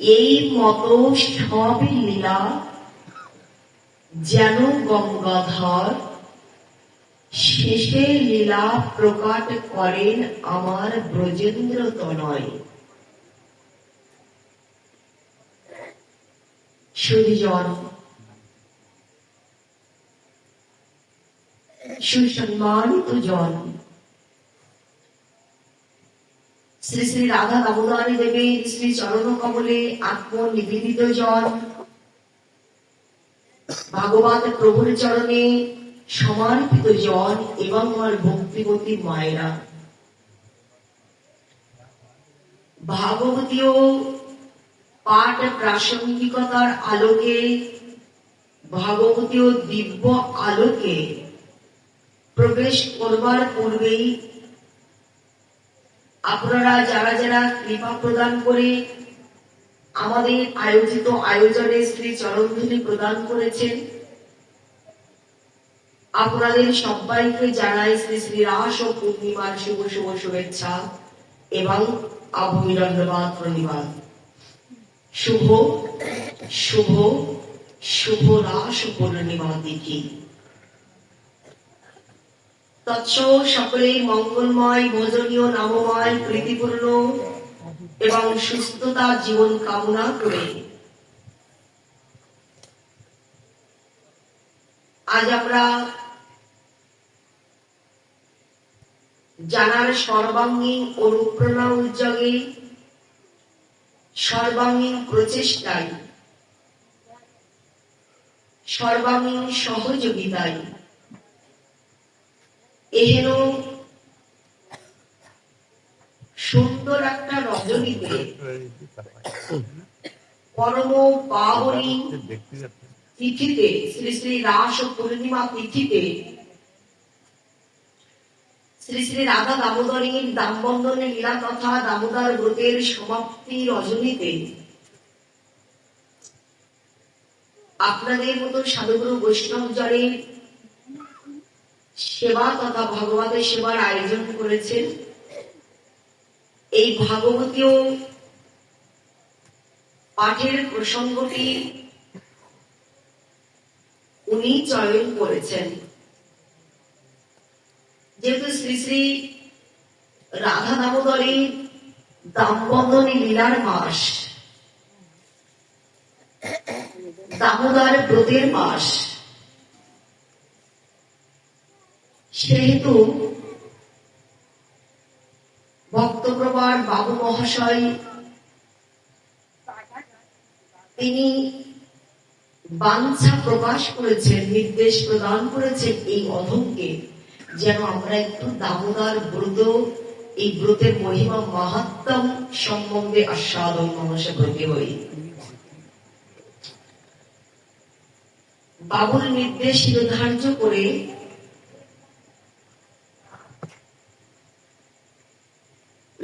এই মতো সব লীলা যেন গঙ্গাধর শেষে লীলা প্রকাট করেন আমার ব্রজেন্দ্র তনয় সুধিজন সুসম্মানিত জন শ্রী শ্রী রাধা দামোদরী দেবীর শ্রী চরণ কমলে আত্মনিবেদিত জন। ভাগবত প্রভুর চরণে সমর্পিত জন এবং আমার ভক্তিবতী মায়েরা। ভাগবতীয় পাঠ প্রাসঙ্গিকতার আলোকে ভাগবতীয় দিব্য আলোকে প্রবেশ করবার পূর্বেই আপনারা যারা যারা কৃপা প্রদান করে আমাদের আয়োজিত আয়োজনে শ্রী চরণধুলি প্রদান করেছেন, আপনাদের সবাইকে জানাই শ্রী শ্রী রাস ও পূর্ণিমার শুভ শুভ শুভেচ্ছা এবং অভিনন্দবাদ প্রণিবাদ শুভ শুভ শুভ রাস পূর্ণিমা তিথি। তৎস সকলেই মঙ্গলময় ভোজনীয় নামময় প্রীতিপূর্ণ এবং সুস্থতা জীবন কামনা করে। আজ আমরা জানার সর্বাঙ্গীন অনুপ্রেরণা উদ্যোগে সর্বাঙ্গীন প্রচেষ্টায়, সর্বাঙ্গীন সহযোগিতায় এহেন সুন্দর একটা রজনীতে পরম পাবনী তিথিতে, শ্রী শ্রী রাস পূর্ণিমা তিথিতে, শ্রী শ্রী রাধা দামোদরীর দামবন্ধনের লীলা তথা দামোদর ব্রতের সমাপ্তি রজনীতে আপনাদের মতো সাধুগুরু বৈষ্ণব জনের সেবা তথা ভগবতের সেবার আয়োজন করেছেন। এই ভাগবতীয় পাঠের প্রসঙ্গটি উনি চয়ন করেছেন। যেহেতু শ্রী শ্রী রাধা দামোদরী দামবন্ধনী লীলার মাস, দামোদর ব্রতের মাস সেহেতু ভক্তপ্রবার বাবু মহাশয় তিনি বাঞ্ছা প্রকাশ করেছেন, নির্দেশ প্রদান করেছেন এই অধমকে, যেন আমরা একটু দামোদর ব্রত এই ব্রতের মহিমা মাহাত্ম সম্বন্ধে আস্বাদন মানুষে ব্রতে হই। বাবুর নির্দেশ নির্ধার্য করে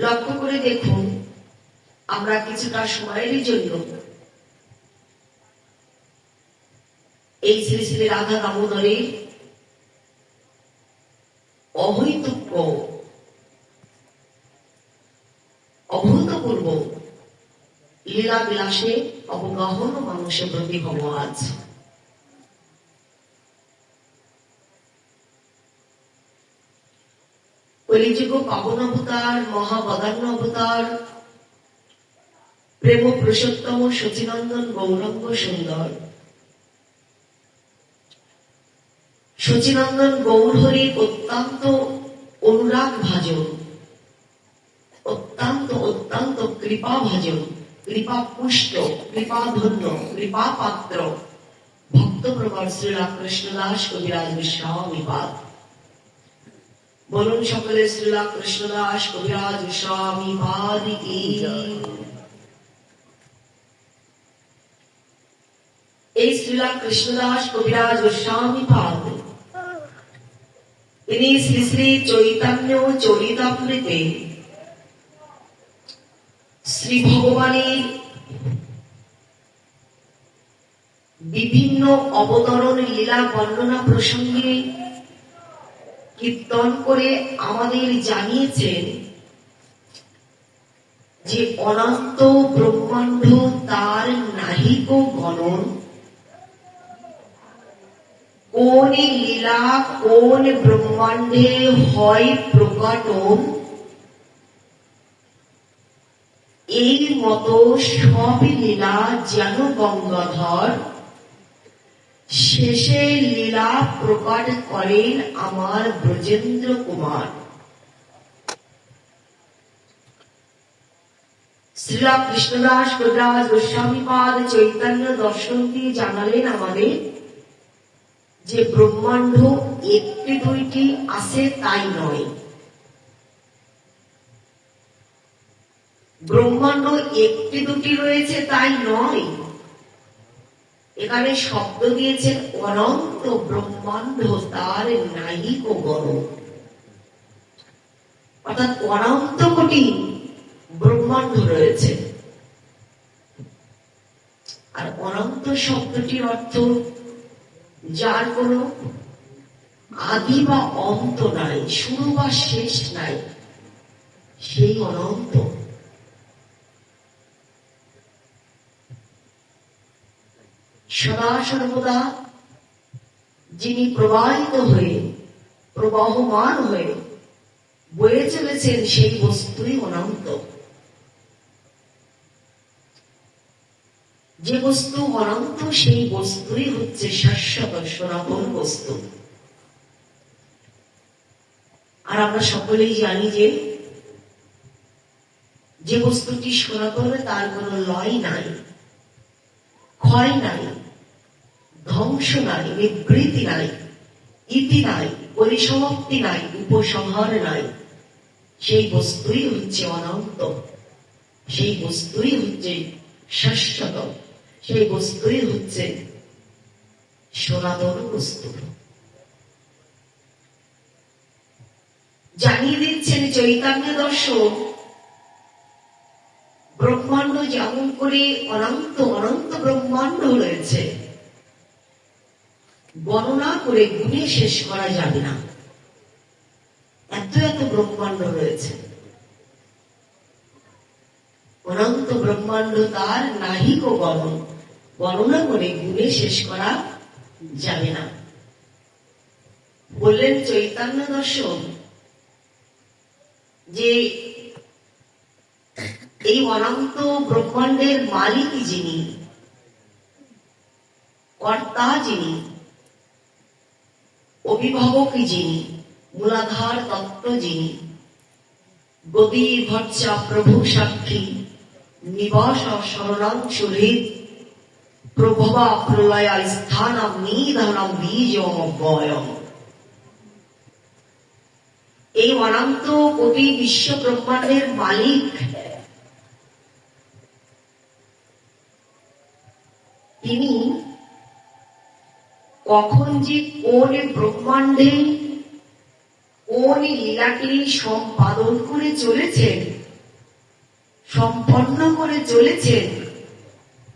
লক্ষ্য করে দেখুন, আমরা কিছুটা সময়ের জন্য এই শ্রী শ্রী রাধা দামোদরের অহৈতুক্য অভূতপূর্ব লীলা বিলাসে অবগাহন মানুষের প্রতি আজ। কলিযুগ পাবন অবতার প্রেম পুরুষোত্তম সচিনন্দন গৌরঙ্গ সুন্দর। সচিনন্দন গৌরহরি অত্যন্ত অনুরাগ ভাজন, অত্যন্ত অত্যন্ত কৃপা ভাজন, কৃপা পুষ্ট, কৃপা ধন্য, কৃপা পাত্র। ভক্ত প্রবার শ্রীরাম কৃষ্ণদাস কবিরাজ গোস্বামী পাদ বলুন সকলে শ্রীরাম কৃষ্ণদাস কবিরাজ পাদ কি এই শ্রীরাম কৃষ্ণদাস কবিরাজ গোস্বামী পাদ তিনি শ্রী শ্রী চৈতন্য চরিতামৃতে শ্রী ভগবানের বিভিন্ন অবতরণ লীলা বর্ণনা প্রসঙ্গে কীর্তন করে আমাদের জানিয়েছেন যে অনন্ত ব্রহ্মাণ্ড তার নাহিক গণন। কোন লীলা, কোন ব্রহ্মাণ্ডে হয় প্রকটন। এই মতো সব লীলা যেন গঙ্গাধর শেষে লীলা প্রকট করেন আমার ব্রজেন্দ্র কুমার। শ্রীলা কৃষ্ণদাস কবিরাজ গোস্বামীপাদ চৈতন্য দর্শন দিয়ে জানালেন আমাদের যে ব্রহ্মাণ্ড একটি দুইটি আছে তাই নয়। ব্রহ্মাণ্ড একটি দুটি রয়েছে তাই নয়। এখানে শব্দ দিয়েছেন অনন্ত ব্রহ্মাণ্ড তার নাহিক গণ অর্থাৎ অনন্ত কোটি ব্রহ্মাণ্ড রয়েছে। আর অনন্ত শব্দটির অর্থ যার কোনো আদি বা অন্ত নাই, শুরু বা শেষ নাই, সেই অনন্ত। সদা সর্বদা যিনি প্রবাহিত হয়ে, প্রবাহমান হয়ে বয়ে চলেছেন সেই বস্তুই অনন্ত। যে বস্তু অনন্ত, সেই বস্তুই হচ্ছে শাশ্বত, সনাতন বস্তু। আর আমরা সকলেই জানি যে যে বস্তুটি সনাতন, তার কোনো লয় নাই, ক্ষয় নাই। ধ্বংস নাই নিবৃত্তি নাই ইতি নাই পরিসমাপ্তি নাই উপসংহার নাই সেই বস্তুই হচ্ছে অনন্ত। সেই বস্তুই হচ্ছে শাশ্বত। সেই বস্তুই হচ্ছে সনাতন বস্তু। জানিয়ে দিচ্ছেন চৈতন্য দর্শন ব্রহ্মাণ্ড যেমন করে অনন্ত অনন্ত ব্রহ্মাণ্ড রয়েছে গণনা করে গুণে শেষ করা যাবে না। এত এত ব্রহ্মাণ্ড রয়েছে। অনন্ত ব্রহ্মাণ্ড তার নাহিক গণন। গণনা করে গুণে শেষ করা যাবে না। বললেন চৈতন্য দর্শন, যে এই অনন্ত ব্রহ্মাণ্ডের মালিক যিনি, কর্তা যিনি অভিভাবক যিনি মূলাধার তত্ত্ব যিনি, গদি ভর্চা প্রভু সাক্ষী, নিবাস শরণাংশুহৃদ প্রভবা প্রলয়া স্থানম নিধনম বীজম অব্যয়ম এই অনন্ত কোটি বিশ্ব ব্রহ্মাণ্ডের মালিক। তিনি কখন যে কোন ব্রহ্মাণ্ডে কোন লীলাকে সম্পাদন করে চলেছেন সম্পন্ন করে চলেছেন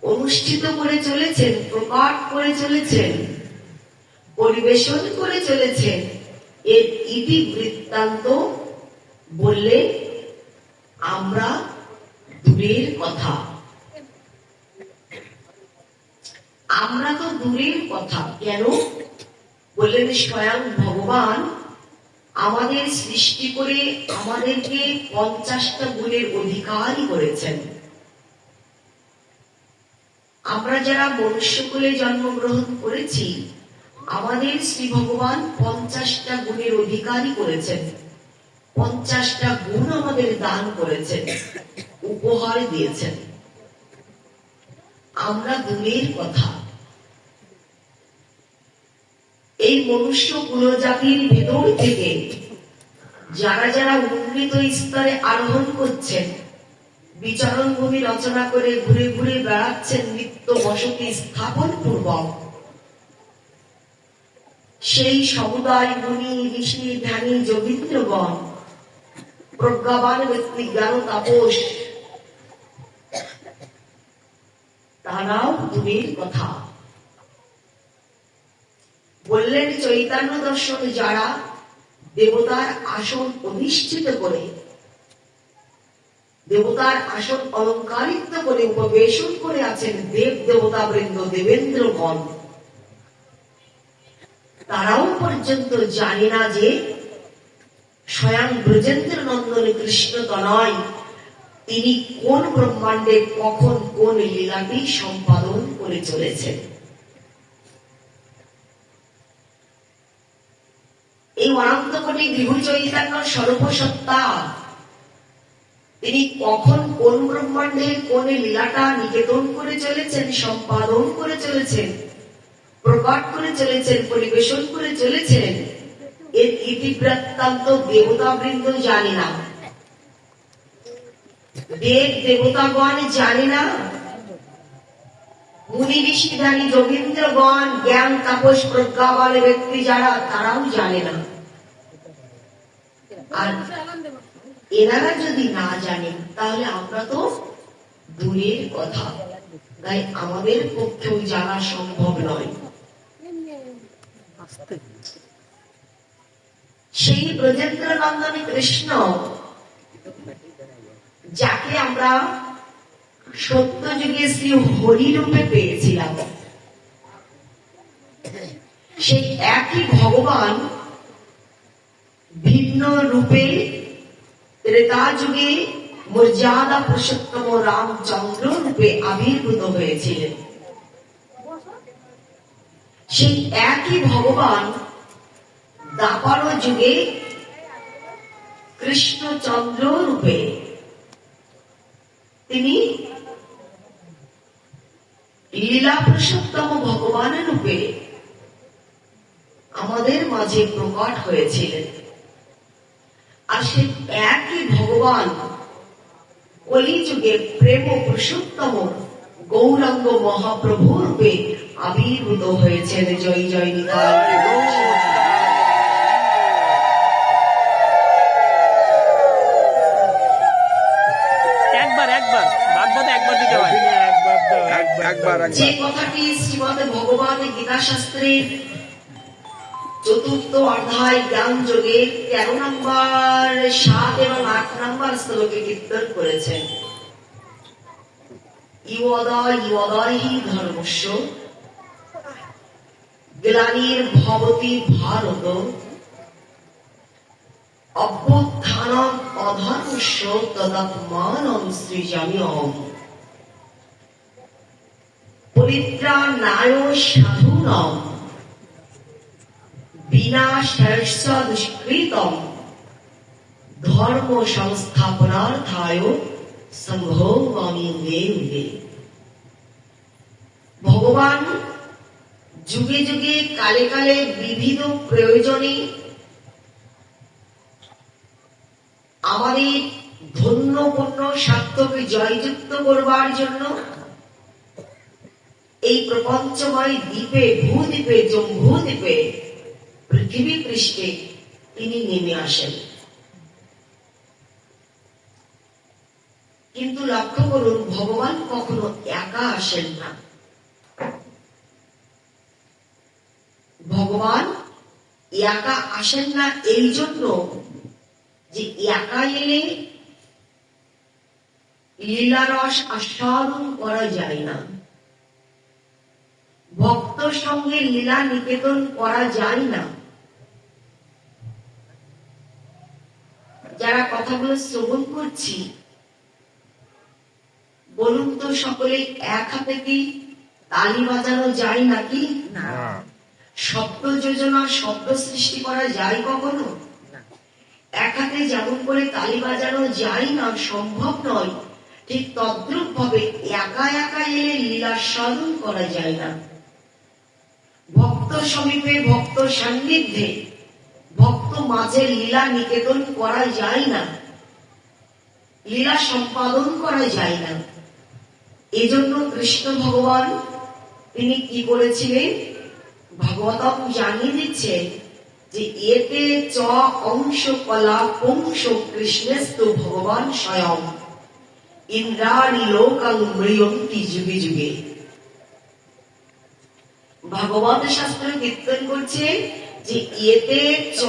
অনুষ্ঠিত করে চলেছেন প্রকাট করে চলেছেন পরিবেশন করে চলেছেন এর ইতি বৃত্তান্ত বললে আমরা দূরের কথা। আমরা তো দূরের কথা, কেন? বললেন স্বয়ং ভগবান আমাদের সৃষ্টি করে আমাদেরকে পঞ্চাশটা গুণের অধিকারী করেছেন। আমরা যারা মনুষ্যকুলে জন্মগ্রহণ করেছি, আমাদের শ্রী ভগবান পঞ্চাশটা গুণের অধিকারী করেছেন। পঞ্চাশটা গুণ আমাদের দান করেছেন, উপহার দিয়েছেন। আমরা দূরের কথা এই মনুষ্য কুলজাতির ভেতর থেকে যারা যারা উন্নীত স্তরে আরোহণ করছেন, বিচরণ ভূমি রচনা করে ঘুরে ঘুরে বেড়াচ্ছেন নিত্য বসতি স্থাপন পূর্বক, সেই সমুদায় মুনি, ঋষি, ধ্যানী যোগীন্দ্রগণ প্রজ্ঞাবান ব্যক্তি, জ্ঞান তাপস, তারাও দূরের কথা। বললেন চৈতন্য দর্শন যারা দেবতার আসন প্রতিষ্ঠিত করে, দেবতার আসন অলঙ্কারিত করে, উপবেশন করে আছেন দেব দেবতা বৃন্দ দেবেন্দ্রগণ, তারাও পর্যন্ত জানে না যে স্বয়ং ব্রজেন্দ্র নন্দন কৃষ্ণ তনয়, তিনি কোন ব্রহ্মাণ্ডে কখন কোন লীলাটি সম্পাদন করে চলেছেন। অনন্ত কোটি বিভু চৈতন্য সর্বসত্তা। তিনি কখন কোন ব্রহ্মাণ্ডে কোন লীলাটা নিকেতন করে চলেছেন, সম্পাদন করে চলেছেন, প্রকট করে চলেছেন, পরিবেশন করে চলেছেন, এর ইতিবৃত্তান্ত দেবতা বৃন্দ জানে না। দেব দেবতাগণ জানে না। মুনি ঋষি ধানী যোগীন্দ্রগণ জ্ঞান, তাপস প্রজ্ঞাবান ব্যক্তি যারা, তারাও জানে না। আর এনারা যদি না জানেন, তাহলে আমরা তো দূরের কথা। তাই আমাদের পক্ষেও জানা সম্ভব নয়। সেই ব্রজেন্দ্র নন্দনী কৃষ্ণ, যাকে আমরা সত্য যুগে শ্রী হরি রূপে পেয়েছিলাম, সেই একই ভগবান ভিন্ন রূপে ত্রেতা যুগে মর্যাদা পুরুষোত্তম রামচন্দ্র রূপে আবির্ভূত হয়েছিলেন। সেই একই ভগবান দাপার যুগে কৃষ্ণচন্দ্র রূপে তিনি লীলা পুরুষোত্তম ভগবানের রূপে আমাদের মাঝে প্রকট হয়েছিলেন। আর সে একই ভগবান কলিযুগে প্রেম পুরুষোত্তম গৌরাঙ্গ মহাপ্রভু রূপে আবির্ভূত হয়েছেন। জয় জয় নিতাই। যে কথাটি শ্রীমদ ভগবান গীতা শাস্ত্রের চতুর্থ অধ্যায় জ্ঞান যোগে তেরো নম্বর সাত এবং আট নম্বর শ্লোকে কীর্তন করেছেন। ইউদয় হি ধর্মস্য, গ্লানির ভারত অধর্মস্য সাধুনাম। ধর্ম সংস্থাপনার্থায় ভগবান যুগে যুগে কালে কালে বিবিধ প্রয়োজনে আমাদের ধন্য ধন্যপূর্ণ স্বার্থকে জয়যুক্ত করবার জন্য এই প্রপঞ্চময় দ্বীপে, ভূদ্বীপে জম্বু দ্বীপে পৃথিবী পৃষ্ঠে তিনি নেমে আসেন। কিন্তু লক্ষ্য করুন, ভগবান কখনো একা আসেন না। ভগবান একা আসেন না এই জন্য যে একা এলে লীলারস আস্বাদন করা যায় না। ভক্ত সঙ্গে লীলা নিকেতন করা যায় না। যারা কথাগুলো শ্রবণ করছি বলুন তো সকলে এক হাতে কি তালি বাজানো যায় নাকি? না। শব্দ যোজনা শব্দ সৃষ্টি করা যায় কখনো? এক হাতে যেমন করে তালি বাজানো যায় না সম্ভব নয়। ঠিক তদ্রুপ ভাবে একা একা এলে লীলা সাধন করা যায় না। ভক্ত সমীপে ভক্ত সান্নিধ্যে ভক্ত মাঝে লীলা নিকেতন করা যায় না। লীলা সম্পাদন করা যায় না। এজন্য কৃষ্ণ ভগবান, তিনি কি করেছিলেন ভাগবতম জানিয়ে দিচ্ছে যে এতে চ অংশ কলা পুংস কৃষ্ণস্তু ভগবান স্বয়ং। ইন্দ্রাণী লোকাং মৃয়ন্তি যুগে যুগে। ভাগবত শাস্ত্র কীর্তন করছে যে এতে চ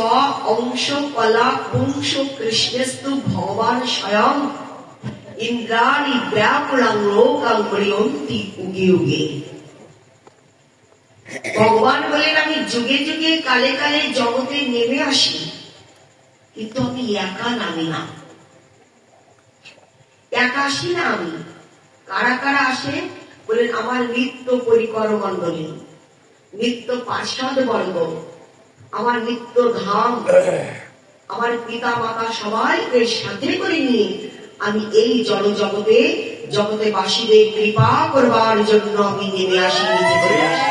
অংশ কলা পুংস কৃষ্ণস্তু ভগবান স্বয়ং ব্যাকুলাং লোকাং উগে উগে। ভগবান বলেন, আমি যুগে যুগে কালে কালে জগতে নেমে আসি, কিন্তু আমি একা নামি না। একা আসি না আমি। কারা কারা আসে? বলেন, আমার নিত্য পরিকর মন্ডলী নিত্য পার্ষদ বর্গ। আমার নিত্য ধাম আমার পিতা মাতা সবাইকে সাথে করে নিয়ে আমি এই জল জগতে বাসীদের কৃপা করবার জন্য আমি নেমে আসি নিজে চলে আসি।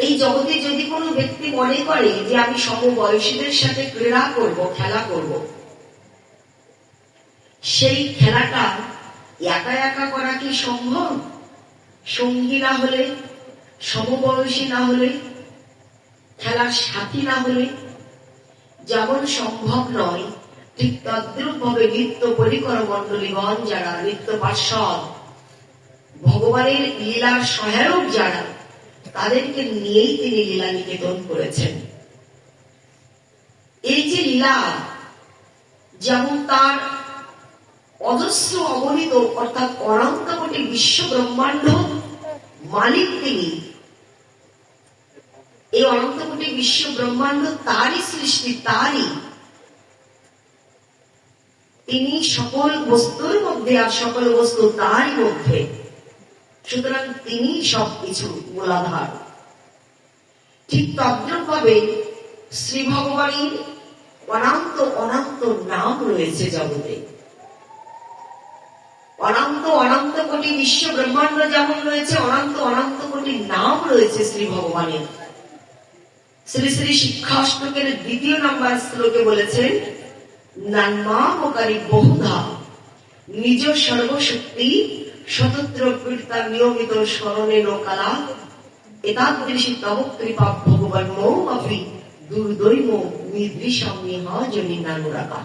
এই জগতে যদি কোনো ব্যক্তি মনে করে যে আমি সমবয়সীদের সাথে ক্রীড়া করব খেলা করব সেই খেলাটা একা একা করা কি সম্ভব? সঙ্গী না হলে, সমবয়সী না হলে, খেলার সাথী না হলে যেমন সম্ভব নয়, ঠিক তদ্রুপ ভাবে নিত্য পরিকর মন্ডলীগণ যারা নিত্য পার্ষদ ভগবানের লীলার সহায়ক যারা, তাদেরকে নিয়েই তিনি লীলা নিকেতন করেছেন। এই যে লীলা, যেমন তার অজস্র অগণিত অর্থাৎ অনন্ত কোটি বিশ্ব ব্রহ্মাণ্ড মালিক তিনি। এই অনন্ত বিশ্ব ব্রহ্মাণ্ড তারই সৃষ্টি, তারই। তিনি সকল বস্তুর মধ্যে আর সকল বস্তু তারই মধ্যে। সুতরাং তিনি সবকিছু মূলাধার। ঠিক তদ্রুপ ভাবে শ্রী ভগবানের অনন্ত অনন্ত নাম রয়েছে জগতে। অনন্ত অনন্ত কোটি বিশ্ব ব্রহ্মাণ্ড যেমন রয়েছে, অনন্ত অনন্ত কোটি নাম রয়েছে শ্রী ভগবানের। শ্রী শ্রী শিক্ষাষ্টকের দ্বিতীয় নাম্বার শ্লোকে বলেছেন, নান্মামকারী বহুধা, নিজ সর্বশক্তি স্বতন্ত্র কীর্তা নিয়মিত স্মরণে নকালা এতাদৃশী তব কৃপা ভগবান মৌ আপি দুর্দৈব নিদৃশম নিহজনী নানুরাকা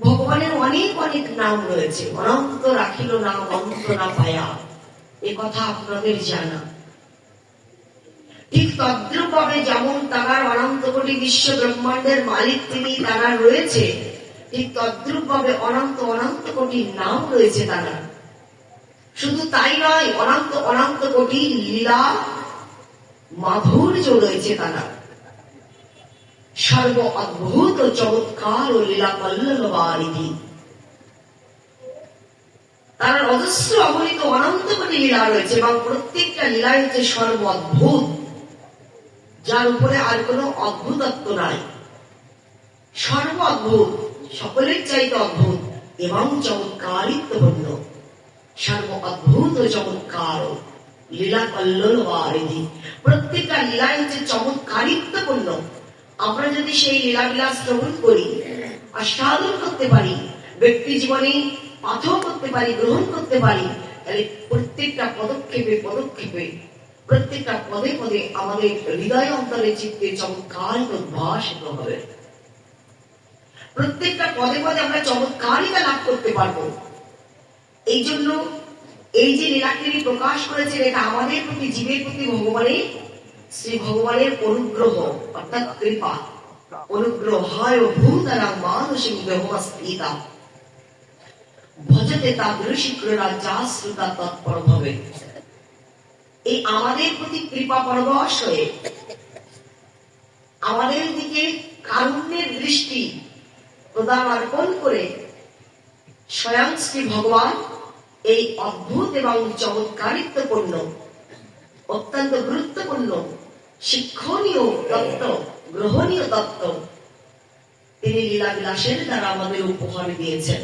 ভগবানের অনেক অনেক নাম রয়েছে। অনন্ত রাখিল নাম, অনন্ত না পায়া। এ কথা আপনাদের জানা। ঠিক তদ্রুপ ভাবে যেমন তার অনন্ত কোটি বিশ্ব ব্রহ্মাণ্ডের মালিক তিনি তারা রয়েছে, ঠিক তদ্রুপ ভাবে অনন্ত অনন্ত কোটি নাম রয়েছে তারা। শুধু তাই নয়, অনন্ত অনন্ত কোটি লীলা, মাধুর্য রয়েছে তারা। সর্ব অদ্ভুত চমৎকার ও লীলা কল্লবারিধি তার অজস্র অগণিত অনন্ত কোটি লীলা রয়েছে এবং প্রত্যেকটা লীলা হচ্ছে সর্ব অদ্ভুত যার উপরে আর কোনো অদ্ভুতত্ব নাই। সর্ব অদ্ভুত সকলের চাইতে অদ্ভুত এবং চমৎকারিত্ব চমৎকারিত্বপূর্ণ। সর্ব অদ্ভুত ও চমৎকার লীলা কল্লোল প্রত্যেকটা লীলা হচ্ছে চমৎকারিত্বপূর্ণ। আমরা যদি সেই লীলা বিলাস শ্রবণ করি, আস্বাদন করতে পারি, ব্যক্তি জীবনে পাথর করতে পারি, গ্রহণ করতে পারি, তাহলে প্রত্যেকটা পদক্ষেপে পদক্ষেপে, প্রত্যেকটা পদে পদে আমাদের হৃদয় অন্তরে চিত্তে চমৎকার উদ্ভাসিত হবে। প্রত্যেকটা পদে পদে আমরা চমৎকারিতা লাভ করতে পারব। এই জন্য এই যে লীলাকে প্রকাশ করেছেন, এটা আমাদের প্রতি, জীবের প্রতি, ভগবানের শ্রী ভগবানের অনুগ্রহ, অর্থাৎ কৃপা, অনুগ্রহায় ভূতারা মানসিক দেহস্থিতা ভজতে তাদৃশী ক্রীড়া যা শ্রুতা তৎপর ভাবে। এই আমাদের প্রতি কৃপা পরবশ হয়ে, আমাদের দিকে কারুণ্যের দৃষ্টি প্রদান অর্পণ করে স্বয়ং শ্রী ভগবান এই অদ্ভুত এবং চমৎকারিত্বপূর্ণ, অত্যন্ত গুরুত্বপূর্ণ শিক্ষণীয় তত্ত্ব গ্রহণীয় তত্ত্ব তিনি লীলা বিলাসের দ্বারা আমাদের উপহার দিয়েছেন।